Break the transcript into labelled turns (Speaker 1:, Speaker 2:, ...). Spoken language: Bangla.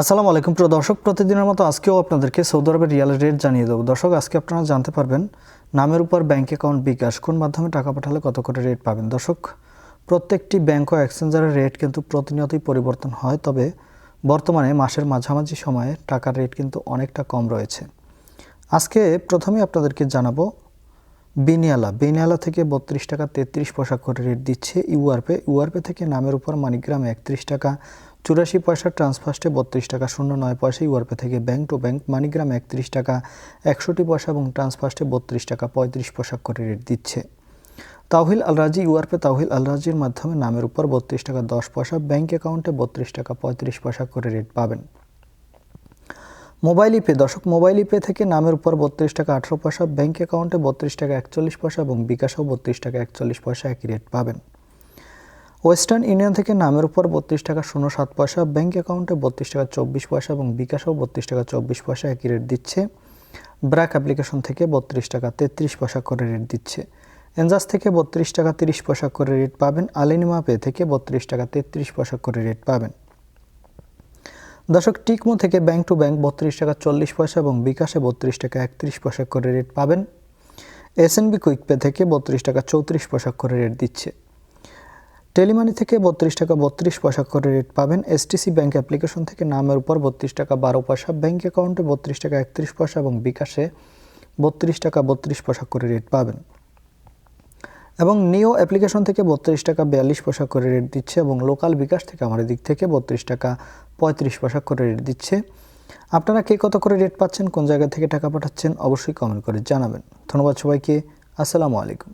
Speaker 1: আসসালামু আলাইকুম। প্রিয় দর্শক, প্রতিদিনের মতো আজকেও আপনাদেরকে সৌদি আরবের রিয়াল রেট জানিয়ে দেবো। দর্শক, আজকে আপনারা জানতে পারবেন, নামের উপর ব্যাংক অ্যাকাউন্ট বিকাশ কোন মাধ্যমে টাকা পাঠালে কত করে রেট পাবেন। দর্শক, প্রত্যেকটি ব্যাংক ও এক্সচেঞ্জারের রেট কিন্তু প্রতিনিয়তই পরিবর্তন হয়, তবে বর্তমানে মাসের মাঝামাঝি সময়ে টাকার রেট কিন্তু অনেকটা কম রয়েছে। আজকে প্রথমে আপনাদেরকে জানাব, বিনিয়ালা। বিনিয়ালা থেকে বত্রিশ টাকা তেত্রিশ পয়সা করে রেট দিচ্ছে ইউআরপে। ইউআরপে থেকে নামের উপর মানিগ্রামে একত্রিশ টাকা চুরাশি পয়সা ট্রান্সফার্স্টে বত্রিশ টাকা, শূন্য নয় পয়সা ইউআরপে থেকে ব্যাংক টু ব্যাংক মানিগ্রাম একত্রিশ টাকা, একষট্টি পয়সা এবং ট্রান্সফার্স্টে বত্রিশ টাকা পঁয়ত্রিশ পয়সা করে রেট দিচ্ছে। তাওহিল আলরাজি ইউআরপে তাওহিল আলরাজির মাধ্যমে নামের উপর বত্রিশ টাকা, দশ পয়সা, ব্যাংক অ্যাকাউন্টে বত্রিশ টাকা, পঁয়ত্রিশ পয়সা করে রেট পাবেন। মোবাইল ইপে, দর্শক, মোবাইল ইপে থেকে নামের উপর বত্রিশ টাকা, আঠারো পয়সা, ব্যাংক অ্যাকাউন্টে বত্রিশ টাকা, একচল্লিশ পয়সা এবং বিকাশেও বত্রিশ টাকা, একচল্লিশ পয়সা একই রেট পাবেন। ওয়েস্টার্ন ইউনিয়ন থেকে নামের উপর বত্রিশ টাকা শূন্য সাত পয়সা ব্যাঙ্ক অ্যাকাউন্টে বত্রিশ টাকা চব্বিশ পয়সা এবং বিকাশেও বত্রিশ টাকা চব্বিশ পয়সা একই রেট দিচ্ছে। ব্র্যাক অ্যাপ্লিকেশন থেকে বত্রিশ টাকা তেত্রিশ পয়সা করে রেট দিচ্ছে। এনজাস থেকে বত্রিশ টাকা তিরিশ পয়সা করে রেট পাবেন। আলিনিমা পে থেকে বত্রিশ টাকা তেত্রিশ পয়সা করে রেট পাবেন। দর্শক, টিকমো থেকে ব্যাংক টু ব্যাংক বত্রিশ টাকা চল্লিশ পয়সা এবং বিকাশে বত্রিশ টাকা একত্রিশ পয়সা করে রেট পাবেন। এসএনবি কুইক পে থেকে বত্রিশ টাকা চৌত্রিশ পয়সা করে রেট দিচ্ছে। টেলিমানি থেকে বত্রিশ টাকা বত্রিশ পয়সা করে রেট পাবেন এসটিসি ব্যাংক অ্যাপ্লিকেশন থেকে নামের উপর বত্রিশ টাকা বারো পয়সা, ব্যাংক অ্যাকাউন্টে বত্রিশ টাকা একত্রিশ পয়সা এবং বিকাশে বত্রিশ টাকা বত্রিশ পয়সা করে রেট পাবেন। এবং নিও অ্যাপ্লিকেশন থেকে বত্রিশ টাকা বিয়াল্লিশ পয়সা করে রেট দিচ্ছে এবং লোকাল বিকাশ থেকে আমার দিক থেকে বত্রিশ টাকা পঁয়ত্রিশ পয়সা করে রেট দিচ্ছে। আপনারা কে কত করে রেট পাচ্ছেন, কোন জায়গা থেকে টাকা পাঠাচ্ছেন, অবশ্যই কমেন্ট করে জানাবেন। ধন্যবাদ সবাইকে, আসসালামু আলাইকুম।